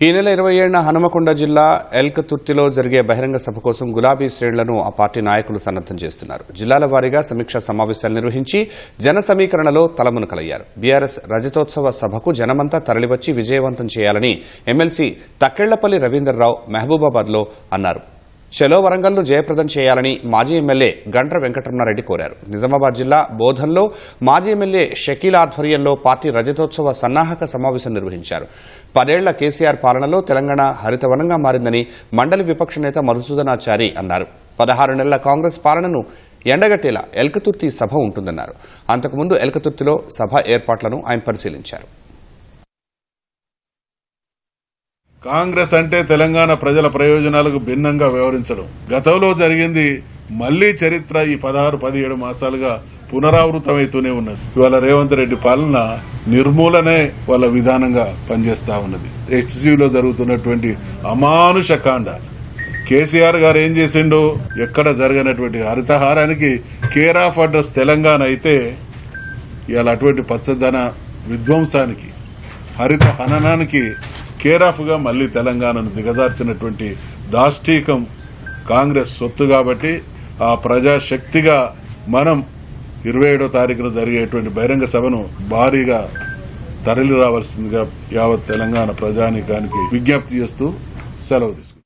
ఈ నెల ఇరవై ఏడున హనుమకొండ జిల్లా ఎల్కతుర్తిలో జరిగే బహిరంగ సభ కోసం గులాబీ శ్రేణులను ఆ పార్టీ నాయకులు సన్నద్దం చేస్తున్నారు. జిల్లాల వారీగా సమీక్షా సమావేశాలు నిర్వహించి జన సమీకరణలో తలమునకలయ్యారు బీఆర్ఎస్ రజతోత్సవ సభకు జనమంతా తరలివచ్చి విజయవంతం చేయాలని ఎమ్మెల్సీ తక్కెళ్ళపల్లి రవీందర్రావు మహబూబాబాద్లో అన్నారు. చలో వరంగల్ను జయప్రదం చేయాలని మాజీ ఎమ్మెల్యే గండ్ర వెంకటరమణారెడ్డి కోరారు. నిజామాబాద్ జిల్లా బోధన్లో మాజీ ఎమ్మెల్యే షకీల్ ఆధ్వర్యంలో పార్టీ రజతోత్సవ సన్నాహక సమావేశం నిర్వహించారు. పదేళ్ళ కేసీఆర్ పాలనలో తెలంగాణ హరితవనంగా మారిందని మండలి విపక్ష నేత మధుసూదనాచారి అన్నారు. పదహారు నెలల కాంగ్రెస్ పాలనను ఎండగట్టేలా ఎల్కతుర్తి సభ ఉంటుందన్నారు. అంతకుముందు ఎల్కతుర్తిలో సభ ఏర్పాట్లను ఆయన పరిశీలించారు. కాంగ్రెస్ అంటే తెలంగాణ ప్రజల ప్రయోజనాలకు భిన్నంగా వ్యవహరించడం. గతంలో జరిగింది మళ్ళీ చరిత్ర ఈ పదహారు పదిహేడు మాసాలుగా పునరావృతమవుతూనే ఉన్నది. ఇవాళ రేవంత్ రెడ్డి పాలన నిర్మూలనే వాళ్ళ విధానంగా పనిచేస్తా ఉన్నది. హెచ్సిలో జరుగుతున్నటువంటి అమానుష కాండ. కేసీఆర్ గారు ఏం చేసిండు ఎక్కడ జరగనటువంటి హరితహారానికి కేర్ ఆఫ్ అడ్రస్ తెలంగాణ అయితే ఇవాళ అటువంటి పచ్చదన విధ్వంసానికి హరిత హననానికి కేరాఫ్గా గా మళ్ళీ తెలంగాణను దిగజార్చినటువంటి దాష్టీకం కాంగ్రెస్ సొత్తు కాబట్టి ఆ ప్రజాశక్తిగా మనం ఇరవై ఏడో తారీఖున జరిగేటువంటి బహిరంగ సభను భారీగా తరలి రావాల్సిందిగా యావత్ తెలంగాణ ప్రజానికానికి విజ్ఞప్తి చేస్తూ సెలవు తీసుకుంటాం